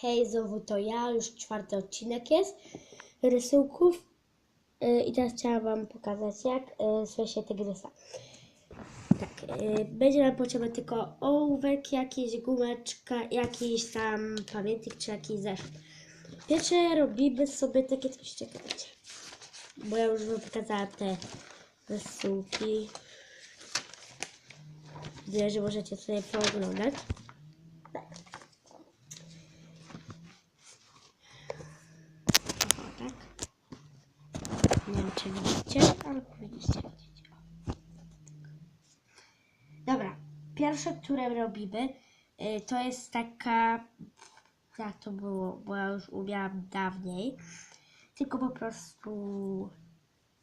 Hej, znowu to ja, już czwarty odcinek jest rysunków Yy, i teraz chciałam Wam pokazać jak yy, słyszy się tygrysa. Tak, yy, będzie nam potrzebny tylko ołówek, jakiś gumeczka, jakiś tam pamiętnik czy jakiś zeszyt. Pierwsze robimy sobie takie coś ciekawego, bo ja już Wam pokazałam te rysunki. Widzę, że możecie sobie pooglądać. Tak. O, tak. Nie wiem, czy widzicie, ale powinniście widzieć. O. Dobra, pierwsze, które robimy, y, to jest taka, jak to było, bo ja już umiałam dawniej, tylko po prostu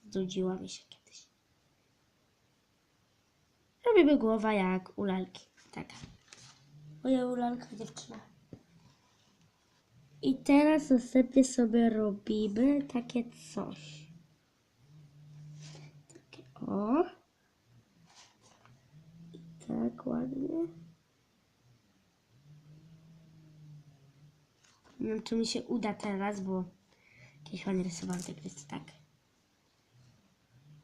znudziła mi się kiedyś. Robimy głowa jak u lalki, taka. Moja u lalka dziewczyna. I teraz następnie sobie robimy takie coś. Takie o. Tak ładnie. Nie wiem, czy mi się uda teraz, bo kiedyś ładnie rysowałam tak jest tak.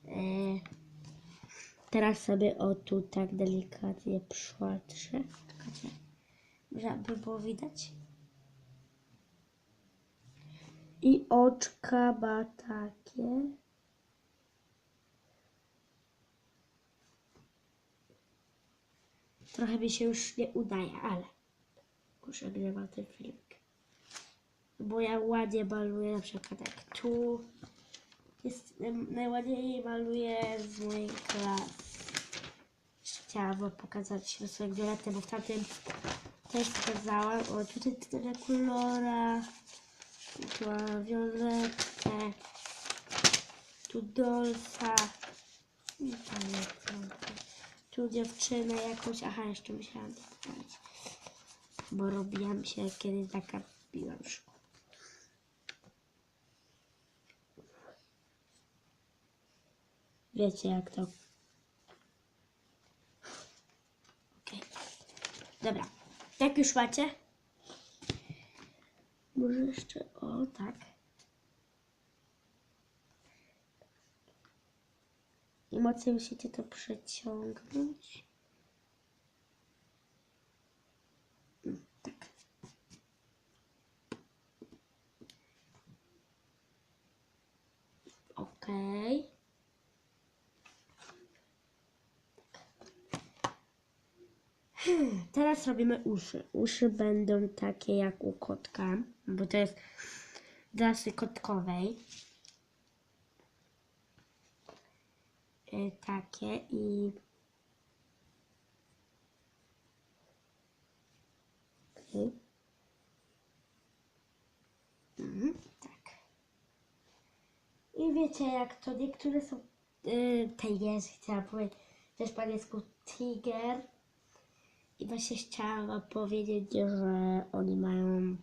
Eee, teraz sobie o tu tak delikatnie przyłatrzę. Żeby było widać. I oczka ma takie. Trochę mi się już nie udaje, ale muszę nagrywać ten filmik. Bo ja ładnie maluję, na przykład jak tu. Jest, najładniej maluję z mojej klasy. Chciałam wam pokazać rysunek Violetty, bo w tamtym też pokazałam. O, tutaj tyle kolora. Tu mam Violettę. Tu Dolsa. I tam jest, Tu dziewczynę jakąś. Aha, jeszcze musiałam pokazać. Bo robiłam się kiedyś taka biłam w. Wiecie jak to. Okej. Dobra. Jak już macie? Może jeszcze, o tak. I mocniej musicie to przeciągnąć. Mm, Tak. Okej. Teraz robimy uszy. Uszy będą takie jak u kotka, bo to jest rasy kotkowej. Y, Takie i. Mhm, tak. I wiecie jak to niektóre są yy, tigerzy, chciałam powiedzieć, też po angielsku tiger. I właśnie chciałam powiedzieć, że oni mają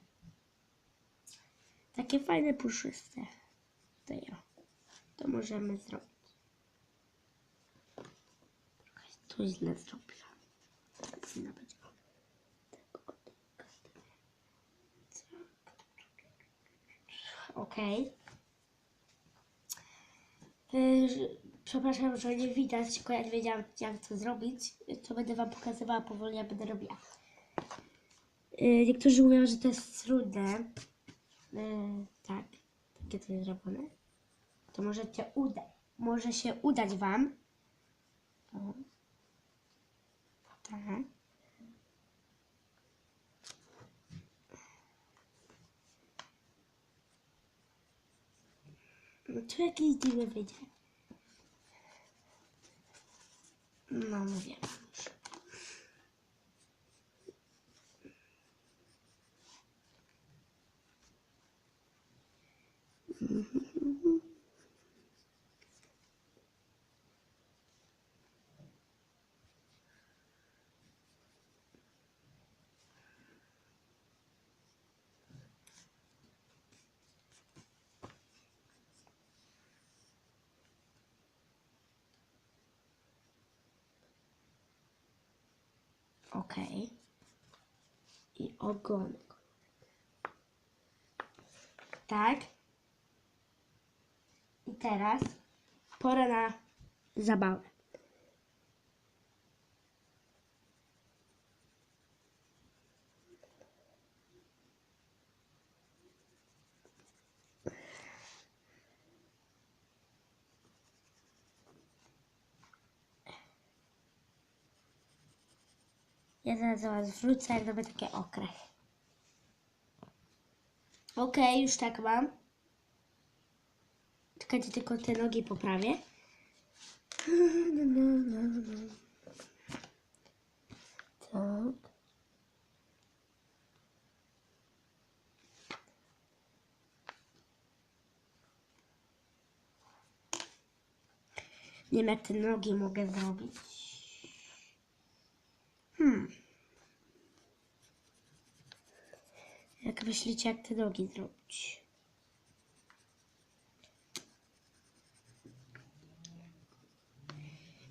takie fajne puszyste. To ja. To możemy zrobić. Tu źle zrobiłam. Tak. Okej. Y, że- Przepraszam, że nie widać, tylko ja nie wiedziałam, jak to zrobić. To będę Wam pokazywała powoli, jak będę robiła. Y, Niektórzy mówią, że to jest trudne. Y, Tak, takie to jest zrobione. To możecie uda, może się udać Wam. Tak. No tu jakieś dziwne wyjdzie. No mówię wam Ok. I ogonek. Tak. I teraz pora na zabawę. Ja zaraz do Was wrócę, jak robię takie okres. Okej, już tak mam. Czekajcie, tylko te nogi poprawię. Tak. Nie wiem, jak te nogi mogę zrobić. Jak myślicie, jak te nogi zrobić?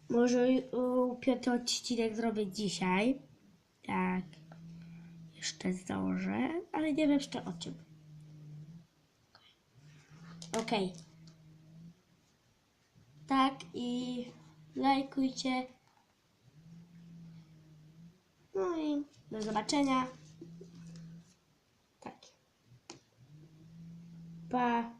Może u, piąty odcinek zrobię dzisiaj. Tak. Jeszcze zdążę, ale nie wiem jeszcze o czym. Okej. Tak i lajkujcie. No i do zobaczenia. Tak. Pa.